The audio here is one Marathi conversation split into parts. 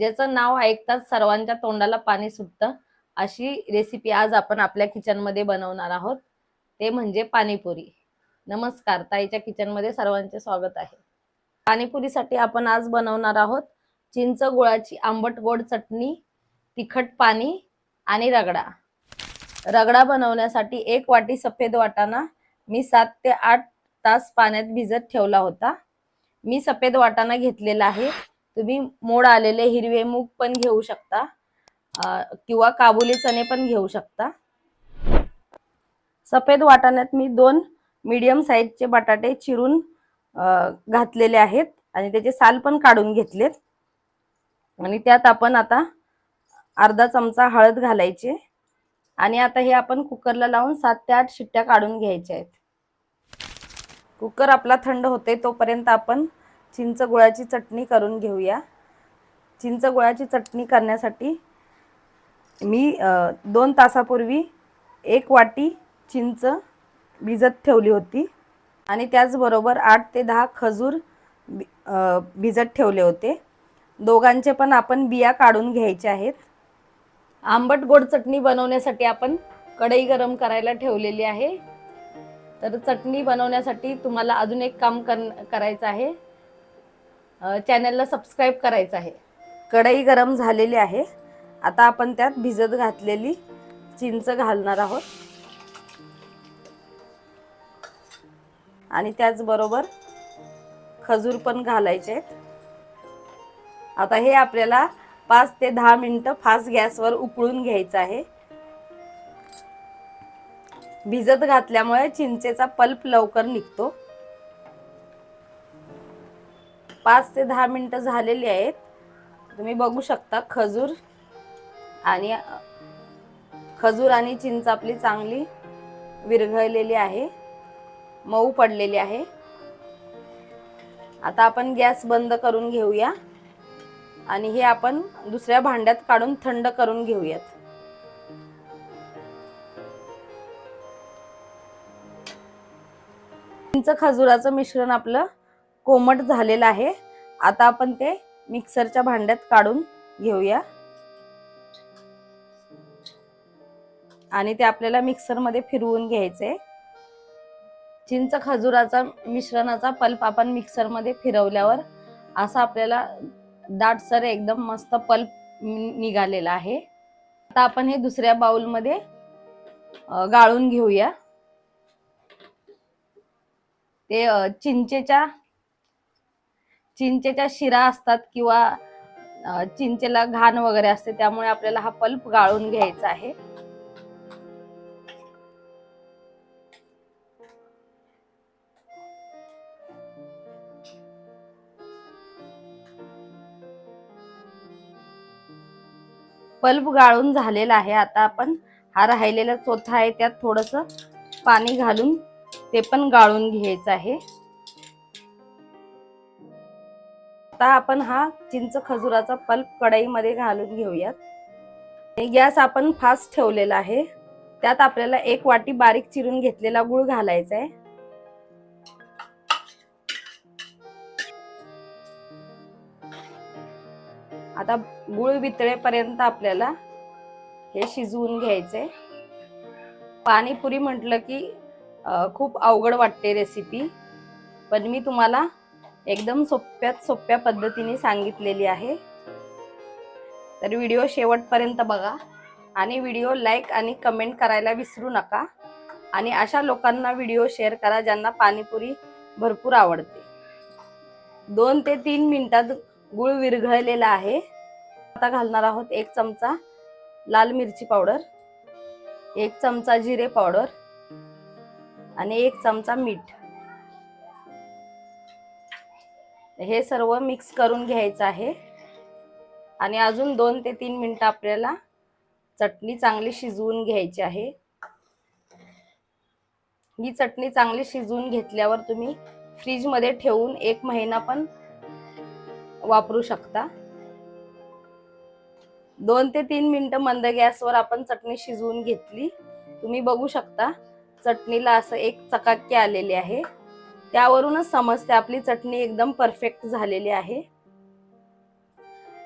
ज्याचं नाव ऐकताच सर्वांच्या तोंडाला पाणी सुटतं अशी रेसिपी आज आपण आपल्या किचनमध्ये बनवणार आहोत. ते म्हणजे पाणीपुरी. नमस्कार ताईच्या किचनमध्ये सर्वांचे स्वागत आहे. पाणीपुरीसाठी आपण आज बनवणार आहोत चिंच गुळाची आंबट गोड चटणी तिखट पाणी आणि रगडा. रगडा बनवण्यासाठी एक वाटी सफेद वाटाणा मी सात ते आठ तास पाण्यात भिजत ठेवला होता. मी सफेद वाटाणा घेतलेला आहे. तुम्ही मोड आलेले हिरवे मूग पण घेऊ शकता. किंवा काबुली चणे पण घेऊ शकता. सफेद वाटाण्यात मी दोन मीडियम साईजचे बटाटे चिरून घातलेले आहेत. आणि त्याचे साल पण काढून घेतलेत. आणि त्यात आपण आता अर्धा चमचा हळद घालायचे. आणि आता हे आपण कुकरला लावून सात ते आठ शिट्ट्या काढून घ्यायच्या आहेत. कुकर आपला थंड होते तोपर्यंत आपण चिंच गुळाची चटणी करून घेऊया. चिंच गुळाची चटणी करण्यासाठी मी दोन तासापूर्वी एक वाटी चिंच भिजत ठेवली होती आणि त्याचबरोबर आठ ते दहा खजूर भिजत ठेवले होते. दोघांचे पण आपण बिया काढून घ्यायचे आहेत. आंबट गोड चटणी बनवण्यासाठी आपण कढई गरम करायला ठेवलेली आहे. तर चटणी बनवण्यासाठी तुम्हाला अजून एक काम कर करायचं आहे. चॅनलला सबस्क्राईब करायचं आहे. कढई गरम झालेली आहे. आता आपण त्यात भिजत घातलेली चिंच घालणार आहोत. आणि त्याचबरोबर खजूर पण घालायचे आता हे आपल्याला पाच ते दहा मिनटं फास्ट गॅसवर उकळून घ्यायचं आहे. भिजत घातल्यामुळे चिंचेचा पल्प लवकर निघतो. पाच ते दहा मिनिटं झालेली आहेत. तुम्ही बघू शकता खजूर आणि खजूर आणि चिंच आपली चांगली विरघळलेली आहे. मऊ पडलेली आहे. आता आपण गॅस बंद करून घेऊया. आणि हे आपण दुसऱ्या भांड्यात काढून थंड करून घेऊयात. चिंच खजुराचं मिश्रण आपलं कोमट झालेलं आहे. आता आपण ते मिक्सरच्या भांड्यात काढून घेऊया. आणि ते आपल्याला मिक्सरमध्ये फिरवून घ्यायचे. चिंच खजुराचा मिश्रणाचा पल्प आपण मिक्सरमध्ये फिरवल्यावर असा आपल्याला दाटसर एकदम मस्त पल्प निघालेला आहे. आता आपण हे दुसऱ्या बाउलमध्ये गाळून घेऊया. ते चिंचेच्या चिंचेच्या शिरा असतात किंवा चिंचेला घाण वगैरे असते त्यामुळे आपल्याला हा पल्प गाळून घ्यायचा आहे. पल्प गाळून झालेला आहे. आता आपण हा राहिलेला चोथा आहे त्यात थोडस पाणी घालून ते पण गाळून घ्यायचं आहे. आता आपण हा चिंच खजुराचा पल्प कढईमध्ये घालून घेऊयात. गॅस आपण फास्ट ठेवलेला आहे. त्यात आपल्याला एक वाटी बारीक चिरून घेतलेला गुळ घालायचा आहे. आता गुळ वितळेपर्यंत आपल्याला हे शिजवून घ्यायचंय. पाणीपुरी म्हटलं की खूप अवघड वाटते रेसिपी पण मी तुम्हाला एकदम सोप्यात सोप्या पद्धतीने सांगितलेली आहे. तर व्हिडिओ शेवटपर्यंत बघा आणि व्हिडिओ लाईक आणि कमेंट करायला विसरू नका. आणि अशा लोकांना व्हिडिओ शेअर करा ज्यांना पाणीपुरी भरपूर आवडते. दोन ते तीन मिनिटात गुळ विरघळलेला आहे. आता घालणार आहोत एक चमचा लाल मिरची पावडर एक चमचा जिरे पावडर आणि एक चमचा मीठ. हे सर्व मिक्स करून घ्यायचं आहे. आणि अजून दोन ते तीन मिनटं आपल्याला चटणी चांगली शिजवून घ्यायची आहे. ही चटणी चांगली शिजवून घेतल्यावर तुम्ही फ्रीजमध्ये ठेवून एक महिना पण वापरू शकता. दोन ते तीन मिनटं मंद गॅसवर आपण चटणी शिजवून घेतली. तुम्ही बघू शकता चटणीला असं एक चकाकी आलेली आहे. त्यावरूनच समजते आपली चटणी एकदम परफेक्ट झालेली आहे.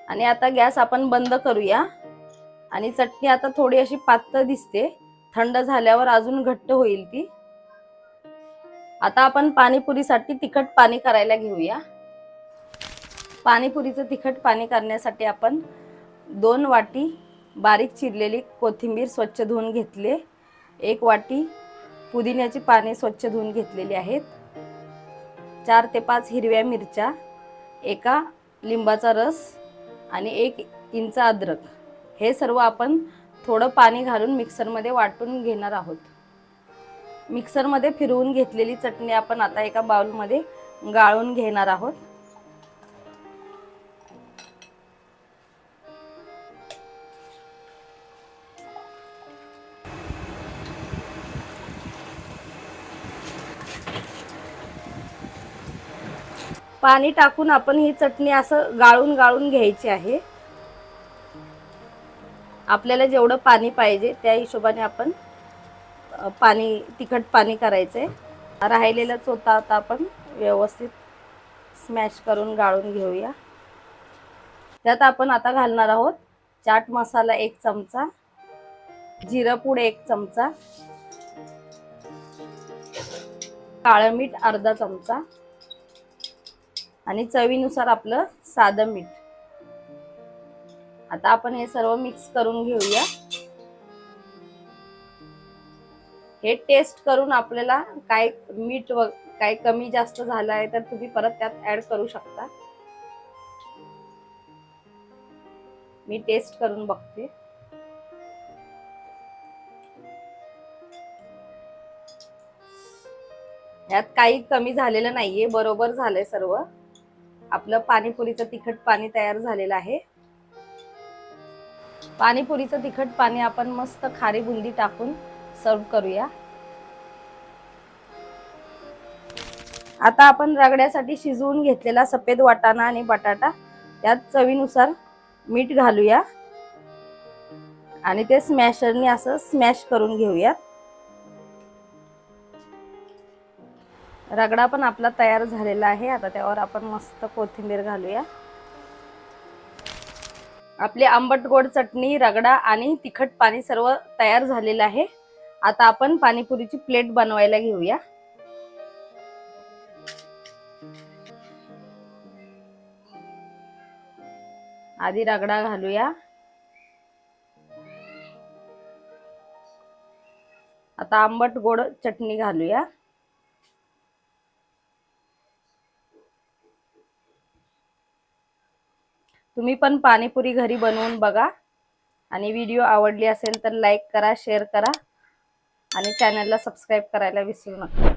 आणि आता गॅस आपण बंद करूया. आणि चटणी आता थोडी अशी पातळ दिसते. थंड झाल्यावर अजून घट्ट होईल ती. आता आपण पाणीपुरीसाठी तिखट पाणी करायला घेऊया. पाणीपुरीचं तिखट पाणी करण्यासाठी आपण दोन वाटी बारीक चिरलेली कोथिंबीर स्वच्छ धुवून घेतले. एक वाटी पुदिन्याची पाने स्वच्छ धुवून घेतलेली आहेत. चार ते पाच हिरव्या मिरच्या एका लिंबाचा रस आणि एक इंच अद्रक. हे सर्व आपण थोडं पाणी घालून मिक्सरमध्ये वाटून घेणार आहोत. मिक्सरमध्ये फिरवून घेतलेली चटणी आपण आता एका बाउलमध्ये गाळून घेणार आहोत. पाणी टाकून आपण ही चटणी असं गाळून गाळून घ्यायची आहे. आपल्याला जेवढं पाणी पाहिजे त्या हिशोबाने आपण पाणी तिखट पाणी करायचं. आहे राहिलेलं चोथा आता आपण व्यवस्थित स्मॅश करून गाळून घेऊया. त्यात आपण आता घालणार आहोत चाट मसाला एक चमचा जिरं पूड एक चमचा काळं मीठ अर्धा चमचा आणि चवीनुसार आपलं साधं मीठ. आता आपण हे सर्व मिक्स करून घेऊया. हे टेस्ट करून आपल्याला काय मीठ काय कमी जास्त झालं आहे तर तुम्ही परत त्यात ऍड करू शकता. मी टेस्ट करून बघते. यात काही कमी झालेलं नाहीये बरोबर झालंय सर्व. आपलं पाणीपुरीचं तिखट पाणी तयार झालेलं आहे. पाणीपुरीचं तिखट पाणी आपण मस्त खारी बुंदी टाकून सर्व करूया. आता आपण रगड्यासाठी शिजवून घेतलेला सफेद वाटाणा आणि बटाटा त्यात चवीनुसार मीठ घालूया. आणि ते स्मॅशरने असं स्मॅश करून घेऊयात. रगडा पण आपला तयार झालेला आहे. आता त्यावर आपण मस्त कोथिंबीर घालूया. आपली आंबट गोड चटणी रगडा आणि तिखट पाणी सर्व तयार झालेलं आहे. आता आपण पाणीपुरीची प्लेट बनवायला घेऊया. आधी रगडा घालूया. आता आंबट गोड चटणी घालूया. तुम्ही पण पाणीपुरी घरी बनवून बघा. आणि व्हिडिओ आवडली असेल तर लाईक करा शेअर करा. आणि चॅनलला सबस्क्राईब करायला विसरू नका.